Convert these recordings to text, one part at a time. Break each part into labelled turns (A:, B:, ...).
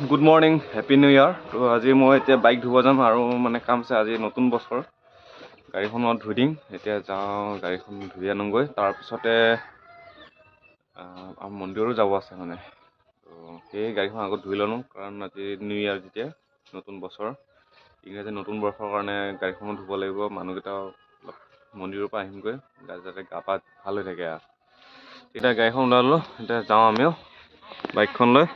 A: Good morning happy new year তো আজি মই এতিয়া বাইক ধুব যাম আৰু মানে কাম আছে আজি নতুন বছৰ। গাড়ীখনত ধুই দিম এতিয়া যাওঁ গাড়ীখন ধুই আনোগৈ। তাৰপিছতে মন্দিৰো যাব আছে মানে। তো সেই গাড়ীখন আগত ধুই ল'লোঁ কাৰণ আজি নিউ ইয়াৰ যেতিয়া নতুন বছৰ। ইংৰাজী নতুন বৰ্ষৰ কাৰণে গাড়ীখনো ধুব লাগিব মানুহকেইটা অলপ মন্দিৰৰ পৰা আহিমগৈ। যাতে গা পা ভাল হৈ থাকে আৰু। এতিয়া গাড়ীখন ওলালোঁ এতিয়া যাওঁ আমিও বাইকখন লৈ।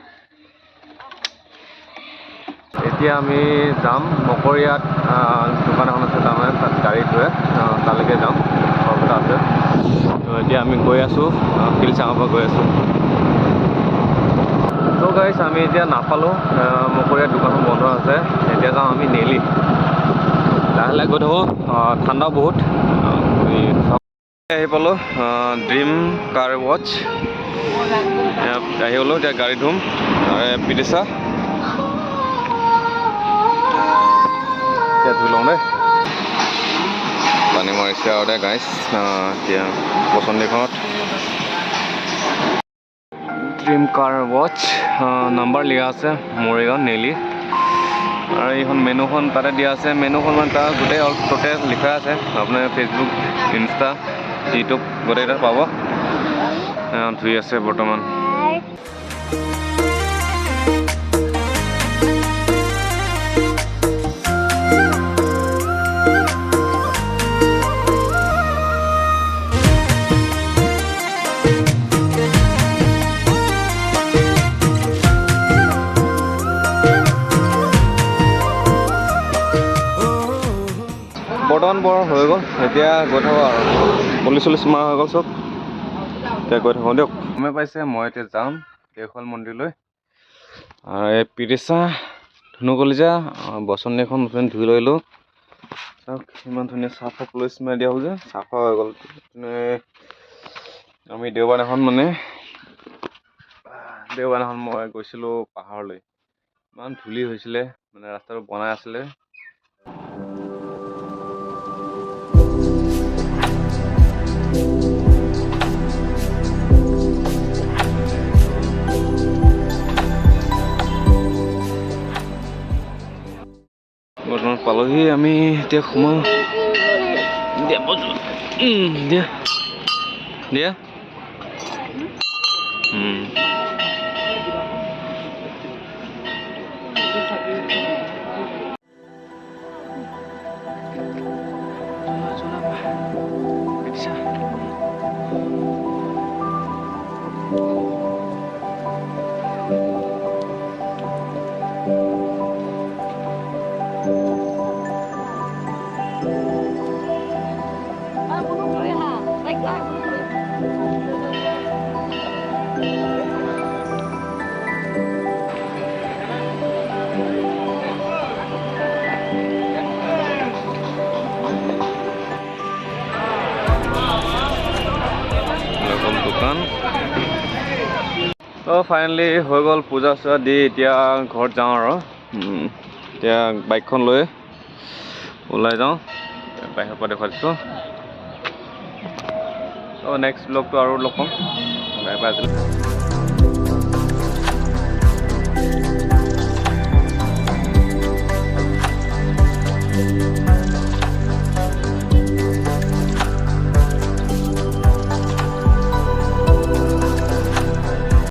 A: এতিয়া আমি যাম মকৰিয়াত দোকান এখন আছে তাৰমানে তাত গাড়ী ধুৱে তালৈকে যাম ওচৰতে আছে। তো এতিয়া আমি গৈ আছোঁ শিলচাঙৰ পৰা গৈ আছোঁ। তো গাইছ আমি এতিয়া নাপালোঁ মকৰিয়াত দোকানখন বন্ধ আছে এতিয়া যাওঁ আমি নেলি। লাহে লাহে গৈ থাকোঁ ঠাণ্ডাও বহুত আহ, পালোঁ ড্ৰিম কাৰ ৱাচ আহি গ'লোঁ এতিয়া গাড়ী ধুম পিটিছা। এতিয়া ধুই লওঁ দেই পানী মাৰিছে আৰু দে গাইছ এতিয়া পচন্দিখনত ড্ৰিম কাৰ ৱাচ নাম্বাৰ লিখা আছে, মৰিগাঁও, নেলি। আৰু এইখন মেনুখন তাতে দিয়া আছে। মেনুখন মানে তাৰ গোটেই টোটেল লিখা আছে। আপোনাৰ ফেচবুক ইনষ্টা ইউটিউব গোটেইকেইটা পাব। ধুই আছে বৰ্তমান। বৰ্তমান বৰ হৈ গ'ল এতিয়া গৈ থাকোঁ আৰু। পুলিচ চুলিচ মাৰা হৈ গ'ল চব। এতিয়া গৈ থাকোঁ দিয়ক। গমে পাইছে মই এতিয়া যাম দেওশাল মন্দিৰলৈ। আৰু এই পিৰিচা ধুনু কলিজা বচন্তিখন উঠনি ধুই ল'লোঁ চাওক ইমান ধুনীয়া চাফা পুলিচ মাৰি দিয়া হ'ল যে চাফা হৈ গ'ল। আমি দেওবাৰ দিনাখন মানে দেওবাৰ দিনাখন মই গৈছিলোঁ পাহাৰলৈ। ইমান ধূলি হৈছিলে মানে ৰাস্তাটো বনাই আছিলে। পালোহি আমি এতিয়া সোমাওঁ। দিয়া দিয়া। দিয়া? দোকান তো ফাইনেলি হৈ গ'ল পূজা চূজা দি এতিয়া ঘৰত যাওঁ আৰু। এতিয়া বাইকখন লৈ ওলাই যাওঁ। বাহিৰৰ পৰা দেখুৱাই দিছোঁ। তো নেক্সট ব্লগটো আৰু লগ পাম। Bye bye